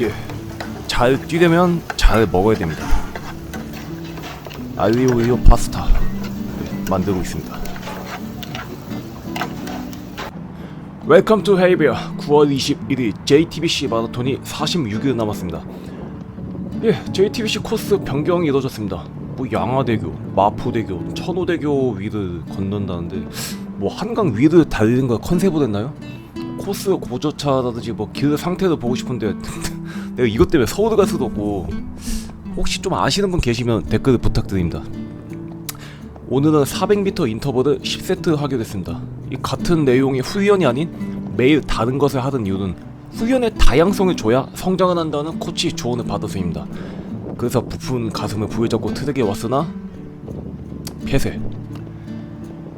예. 잘 뛰려면 잘 먹어야 됩니다. 알리오리오 파스타 네, 만들고 있습니다. 웰컴 투 헤이비어 9월 21일 JTBC 마라톤이 46일 남았습니다. 예, JTBC 코스 변경이 이루어졌습니다. 뭐 양화대교, 마포대교, 천호대교 위를 건넌다는데 뭐 한강 위를 달리는 걸 컨셉으로 했나요? 코스 고저차라든지 뭐 길 상태를 보고 싶은데 내가 이것 때문에 서울 갈 수도 없고 혹시 좀 아시는 분 계시면 댓글 부탁드립니다. 오늘은 400m 인터벌을 10세트 하기로 했습니다. 이 같은 내용의 훈련이 아닌 매일 다른 것을 하는 이유는 훈련의 다양성을 줘야 성장을 한다는 코치 조언을 받아서입니다. 그래서 부푼 가슴을 부여잡고 트랙에 왔으나 폐쇄.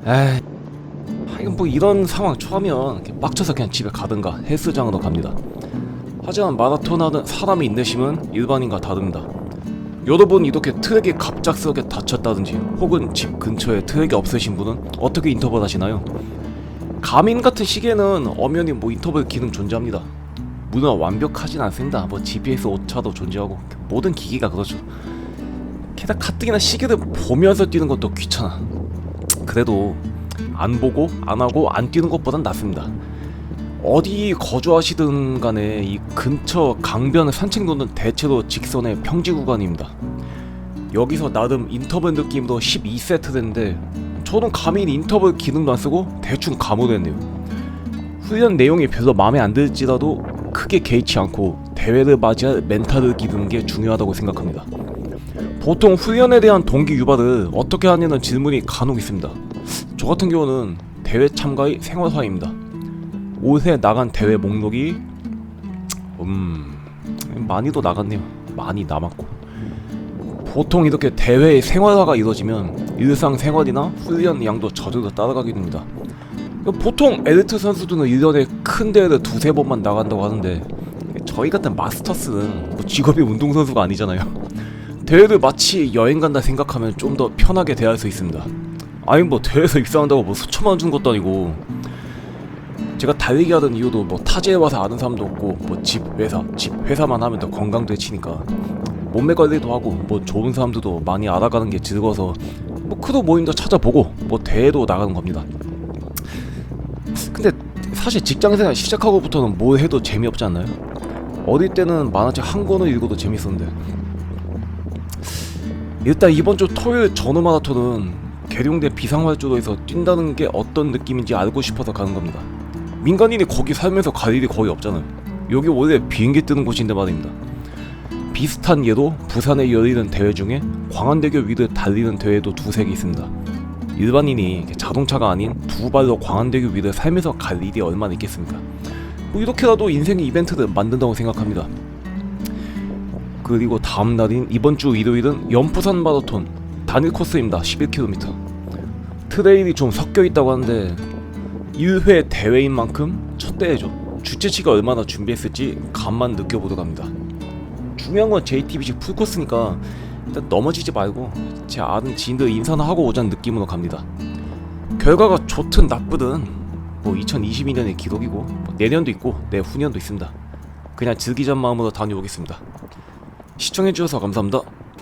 에이, 하여간 뭐 이런 상황 처하면 빡쳐서 그냥 집에 가든가 헬스장으로 갑니다. 하지만 마라톤하는 사람의 인내심은 일반인과 다릅니다. 여러분 이렇게 트랙이 갑작스럽게 다쳤다든지 혹은 집 근처에 트랙이 없으신 분은 어떻게 인터벌 하시나요? 가민 같은 시기에는 엄연히 뭐 인터벌 기능 존재합니다. 물론 완벽하진 않습니다. 뭐 GPS 오차도 존재하고 모든 기기가 그렇죠. 게다가 가뜩이나 시계를 보면서 뛰는 것도 귀찮아. 그래도 안 보고 안 하고 안 뛰는 것보단 낫습니다. 어디 거주하시든 간에 이 근처 강변 산책로는 대체로 직선의 평지 구간입니다. 여기서 나름 인터벌 느낌으로 12세트 됐는데 저는 감히 인터벌 기능도 안 쓰고 대충 감으했네요. 훈련 내용이 별로 마음에 안 들지라도 크게 개의치 않고 대회를 맞이할 멘탈을 기르는 게 중요하다고 생각합니다. 보통 훈련에 대한 동기 유발을 어떻게 하냐는 질문이 간혹 있습니다. 저 같은 경우는 대회 참가의 생활화입니다. 올해 나간 대회 목록이 음 많이도 나갔네요. 많이 남았고 보통 이렇게 대회의 생활화가 이루어지면 일상 생활이나 훈련 양도 저절로 따라가게 됩니다. 보통 엘리트 선수들은 1년에 큰 대회를 두세 번만 나간다고 하는데 저희 같은 마스터스는 뭐 직업이 운동선수가 아니잖아요. 대회를 마치 여행 간다 생각하면 좀 더 편하게 대할 수 있습니다. 아니 뭐 대회에서 입상한다고 뭐 수천만 원준 것도 아니고 제가 달리기 하던 이유도 뭐 타지에 와서 아는 사람도 없고 뭐 집 회사 집 회사만 하면 더 건강도 해치니까 몸매 관리도 하고 뭐 좋은 사람들도 많이 알아가는 게 즐거워서 뭐 크루 모임도 찾아보고 뭐 대회도 나가는 겁니다. 근데 사실 직장생활 시작하고부터는 뭘 해도 재미없지 않나요? 어릴 때는 만화책 한 권을 읽어도 재밌었는데 일단 이번 주 토요일 전후 마라톤은 계룡대 비상활주로에서 뛴다는 게 어떤 느낌인지 알고 싶어서 가는 겁니다. 민간인이 거기 살면서 갈 일이 거의 없잖아요. 여기 원래 비행기 뜨는 곳인데 말입니다. 비슷한 예로 부산에 열리는 대회 중에 광안대교 위를 달리는 대회도 두세 개 있습니다. 일반인이 자동차가 아닌 두 발로 광안대교 위를 살면서 갈 일이 얼마나 있겠습니까? 뭐 이렇게라도 인생의 이벤트를 만든다고 생각합니다. 그리고 다음 날인 이번 주 일요일은 연포산 마라톤 단일 코스입니다. 11km. 트레일이 좀 섞여 있다고 하는데 1회 대회인 만큼 첫 대회죠. 주최 측이 얼마나 준비했을지 간만 느껴보도록 합니다. 중요한 건 JTBC 풀코스니까 일단 넘어지지 말고 제 아는 지인들 인사나 하고 오자는 느낌으로 갑니다. 결과가 좋든 나쁘든 뭐 2022년의 기록이고 뭐 내년도 있고 내후년도 있습니다. 그냥 즐기자는 마음으로 다녀오겠습니다. 시청해주셔서 감사합니다.